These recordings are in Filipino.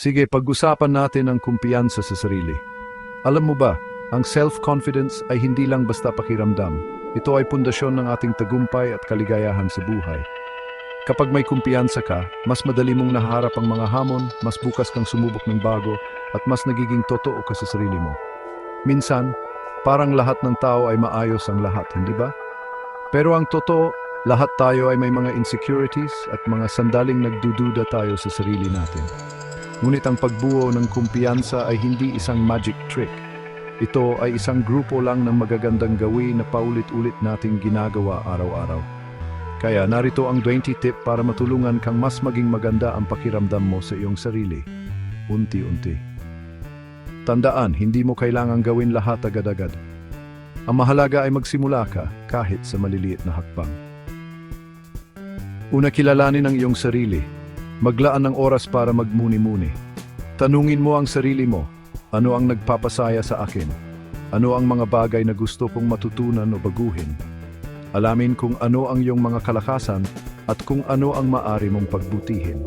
Sige, pag-usapan natin ang kumpiyansa sa sarili. Alam mo ba, ang self-confidence ay hindi lang basta pakiramdam. Ito ay pundasyon ng ating tagumpay at kaligayahan sa buhay. Kapag may kumpiyansa ka, mas madali mong naharap ang mga hamon, mas bukas kang sumubok ng bago, at mas nagiging totoo ka sa sarili mo. Minsan, parang lahat ng tao ay maayos ang lahat, hindi ba? Pero ang totoo, lahat tayo ay may mga insecurities at mga sandaling nagdududa tayo sa sarili natin. Ngunit ang pagbuo ng kumpiyansa ay hindi isang magic trick. Ito ay isang grupo lang ng magagandang gawin na paulit-ulit nating ginagawa araw-araw. Kaya narito ang 20 tip para matulungan kang mas maging maganda ang pakiramdam mo sa iyong sarili. Unti-unti. Tandaan, hindi mo kailangang gawin lahat agad-agad. Ang mahalaga ay magsimula ka kahit sa maliliit na hakbang. Una kilalanin ang iyong sarili. Maglaan ng oras para magmuni-muni. Tanungin mo ang sarili mo, ano ang nagpapasaya sa akin? Ano ang mga bagay na gusto kong matutunan o baguhin? Alamin kung ano ang iyong mga kalakasan at kung ano ang maari mong pagbutihin.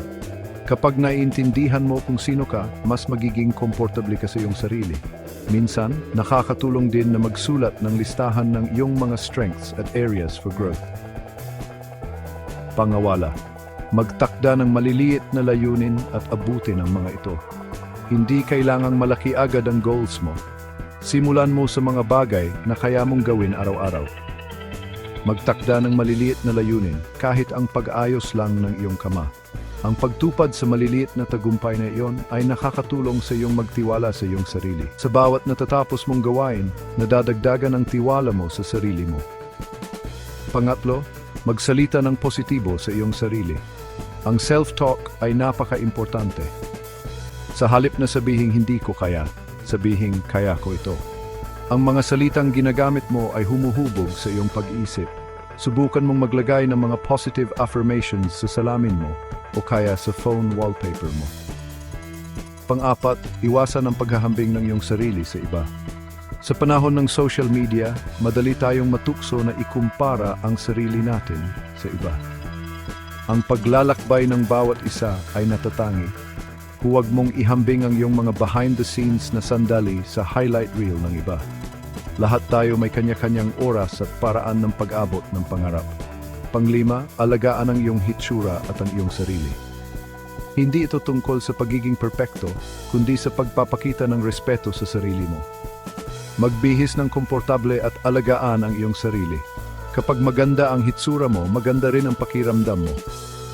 Kapag naiintindihan mo kung sino ka, mas magiging komportable ka sa iyong sarili. Minsan, nakakatulong din na magsulat ng listahan ng iyong mga strengths at areas for growth. Pangawala, magtakda ng maliliit na layunin at abutin ang mga ito. Hindi kailangang malaki agad ang goals mo. Simulan mo sa mga bagay na kaya mong gawin araw-araw. Magtakda ng maliliit na layunin kahit ang pag-ayos lang ng iyong kama. Ang pagtupad sa maliliit na tagumpay na iyon ay nakakatulong sa iyong magtiwala sa iyong sarili. Sa bawat natatapos mong gawain, nadadagdagan ang tiwala mo sa sarili mo. Pangatlo, magsalita ng positibo sa iyong sarili. Ang self-talk ay napaka-importante. Sa halip na sabihing hindi ko kaya, sabihing kaya ko ito. Ang mga salitang ginagamit mo ay humuhubog sa iyong pag-iisip. Subukan mong maglagay ng mga positive affirmations sa salamin mo o kaya sa phone wallpaper mo. Pang-apat, iwasan ang paghahambing ng iyong sarili sa iba. Sa panahon ng social media, madali tayong matukso na ikumpara ang sarili natin sa iba. Ang paglalakbay ng bawat isa ay natatangi. Huwag mong ihambing ang iyong mga behind-the-scenes na sandali sa highlight reel ng iba. Lahat tayo may kanya-kanyang oras at paraan ng pag-abot ng pangarap. Panglima, alagaan ang iyong hitsura at ang iyong sarili. Hindi ito tungkol sa pagiging perpekto, kundi sa pagpapakita ng respeto sa sarili mo. Magbihis ng komportable at alagaan ang iyong sarili. Kapag maganda ang hitsura mo, maganda rin ang pakiramdam mo.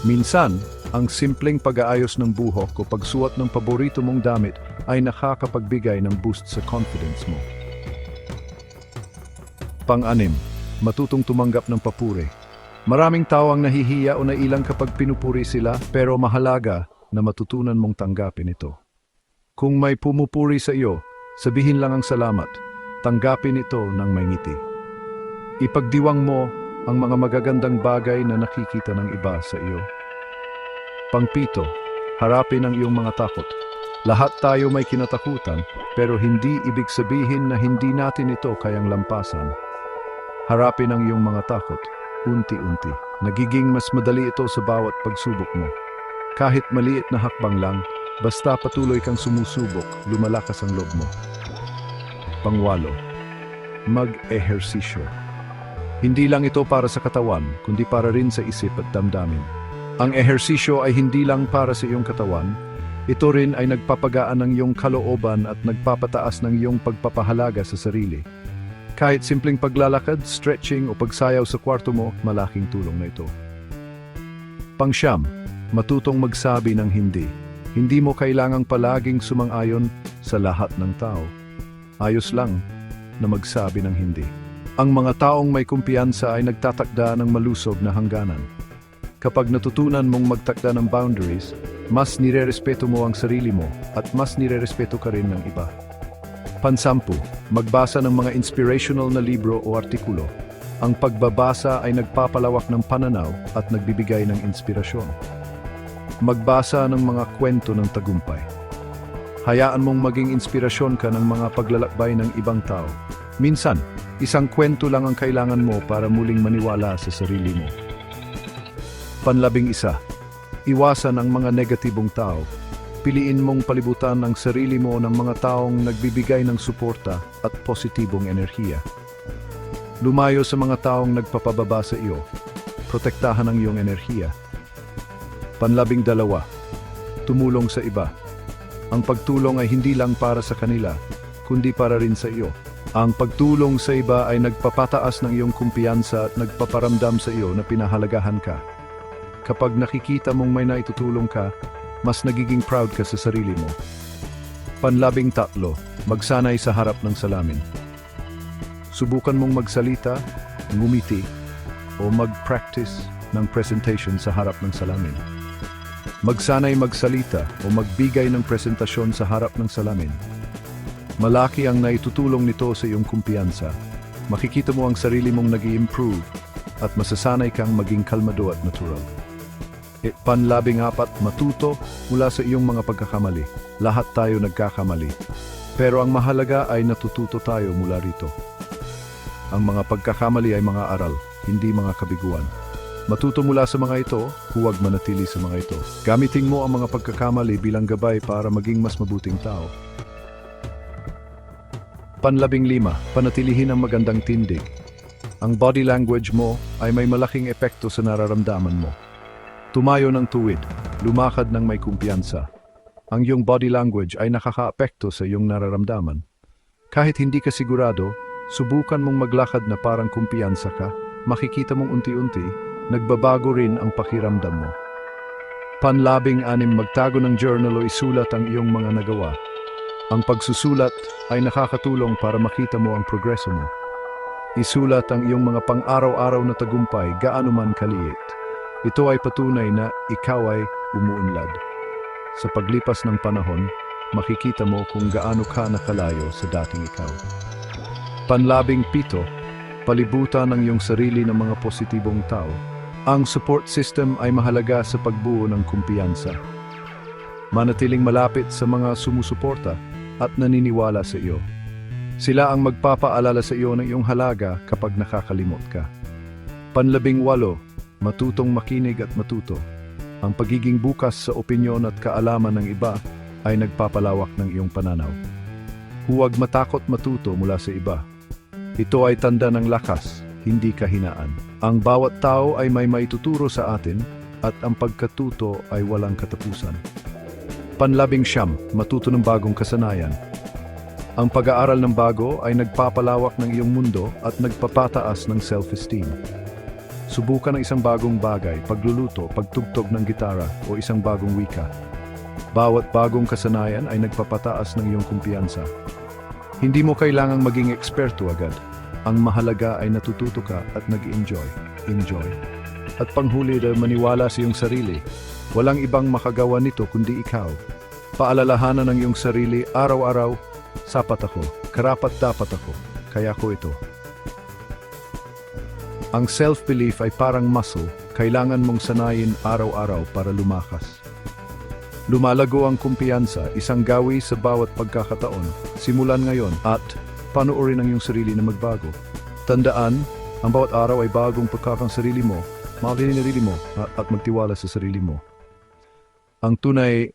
Minsan, ang simpleng pag-aayos ng buhok o pagsuot ng paborito mong damit ay nakakapagbigay ng boost sa confidence mo. Pang-anim, matutong tumanggap ng papuri. Maraming tao ang nahihiya o nailang kapag pinupuri sila pero mahalaga na matutunan mong tanggapin ito. Kung may pumupuri sa iyo, sabihin lang ang salamat. Tanggapin ito ng may ngiti. Ipagdiwang mo ang mga magagandang bagay na nakikita ng iba sa iyo. Pangpito, harapin ang iyong mga takot. Lahat tayo may kinatakutan, pero hindi ibig sabihin na hindi natin ito kayang lampasan. Harapin ang iyong mga takot, unti-unti. Nagiging mas madali ito sa bawat pagsubok mo. Kahit maliit na hakbang lang, basta patuloy kang sumusubok, lumalakas ang loob mo. Pangwalo, mag-ehersisyo. Hindi lang ito para sa katawan, kundi para rin sa isip at damdamin. Ang ehersisyo ay hindi lang para sa iyong katawan, ito rin ay nagpapagaan ng iyong kalooban at nagpapataas ng iyong pagpapahalaga sa sarili. Kahit simpleng paglalakad, stretching o pagsayaw sa kwarto mo, malaking tulong na ito. Pangsyam, matutong magsabi ng hindi. Hindi mo kailangang palaging sumang-ayon sa lahat ng tao. Ayos lang na magsabi ng hindi. Ang mga taong may kumpiyansa ay nagtatakda ng malusog na hangganan. Kapag natutunan mong magtakda ng boundaries, mas nirerespeto mo ang sarili mo at mas nirerespeto ka rin ng iba. Pansampu, magbasa ng mga inspirational na libro o artikulo. Ang pagbabasa ay nagpapalawak ng pananaw at nagbibigay ng inspirasyon. Magbasa ng mga kwento ng tagumpay. Hayaan mong maging inspirasyon ka ng mga paglalakbay ng ibang tao. Minsan, isang kwento lang ang kailangan mo para muling maniwala sa sarili mo. Panlabing isa, iwasan ang mga negatibong tao. Piliin mong palibutan ang sarili mo ng mga taong nagbibigay ng suporta at positibong enerhiya. Lumayo sa mga taong nagpapababa sa iyo. Protektahan ang iyong enerhiya. Panlabing dalawa, tumulong sa iba. Ang pagtulong ay hindi lang para sa kanila, kundi para rin sa iyo. Ang pagtulong sa iba ay nagpapataas ng iyong kumpiyansa at nagpaparamdam sa iyo na pinahalagahan ka. Kapag nakikita mong may naitutulong ka, mas nagiging proud ka sa sarili mo. Panlabing tatlo, magsanay sa harap ng salamin. Subukan mong magsalita, ngumiti, o mag-practice ng presentation sa harap ng salamin. Magsanay magsalita o magbigay ng presentasyon sa harap ng salamin. Malaki ang naitutulong nito sa iyong kumpiyansa. Makikita mo ang sarili mong nag improve at masasanay kang maging kalmado at natural. E, panlabing apat, matuto mula sa iyong mga pagkakamali. Lahat tayo nagkakamali. Pero ang mahalaga ay natututo tayo mula rito. Ang mga pagkakamali ay mga aral, hindi mga kabiguan. Matuto mula sa mga ito, huwag manatili sa mga ito. Gamitin mo ang mga pagkakamali bilang gabay para maging mas mabuting tao. Panlabing lima, panatilihin ang magandang tindig. Ang body language mo ay may malaking epekto sa nararamdaman mo. Tumayo ng tuwid, lumakad ng may kumpiyansa. Ang iyong body language ay nakakaapekto sa iyong nararamdaman. Kahit hindi ka sigurado, subukan mong maglakad na parang kumpiyansa ka, makikita mong unti-unti, nagbabago rin ang pakiramdam mo. Panlabing anim magtago ng journal o isulat ang iyong mga nagawa. Ang pagsusulat ay nakakatulong para makita mo ang progreso mo. Isulat ang iyong mga pang-araw-araw na tagumpay gaano man kaliit. Ito ay patunay na ikaw ay umuunlad. Sa paglipas ng panahon, makikita mo kung gaano ka nakalayo sa dating ikaw. Panlabing pito, palibutan ang iyong sarili ng mga positibong tao. Ang support system ay mahalaga sa pagbuo ng kumpiyansa. Manatiling malapit sa mga sumusuporta at naniniwala sa iyo. Sila ang magpapaalala sa iyo ng iyong halaga kapag nakakalimot ka. Panlabing walo, matutong makinig at matuto. Ang pagiging bukas sa opinyon at kaalaman ng iba ay nagpapalawak ng iyong pananaw. Huwag matakot matuto mula sa iba. Ito ay tanda ng lakas, hindi kahinaan. Ang bawat tao ay may maituturo sa atin at ang pagkatuto ay walang katapusan. Panlabing siyam, matuto ng bagong kasanayan. Ang pag-aaral ng bago ay nagpapalawak ng iyong mundo at nagpapataas ng self-esteem. Subukan ng isang bagong bagay, pagluluto, pagtugtog ng gitara o isang bagong wika. Bawat bagong kasanayan ay nagpapataas ng iyong kumpiyansa. Hindi mo kailangang maging eksperto agad. Ang mahalaga ay natututo ka at nag-enjoy. Enjoy. At panghuli dahil maniwala sa iyong sarili. Walang ibang makagawa nito kundi ikaw. Paalalahanan ng iyong sarili araw-araw, sapat ako, karapat dapat ako, kaya ko ito. Ang self-belief ay parang muscle, kailangan mong sanayin araw-araw para lumakas. Lumalago ang kumpiyansa, isang gawi sa bawat pagkakataon. Simulan ngayon at panuorin ang iyong sarili na magbago. Tandaan, ang bawat araw ay bagong pagkakang sarili mo, mahalin ang sarili mo at magtiwala sa sarili mo. Ang tunay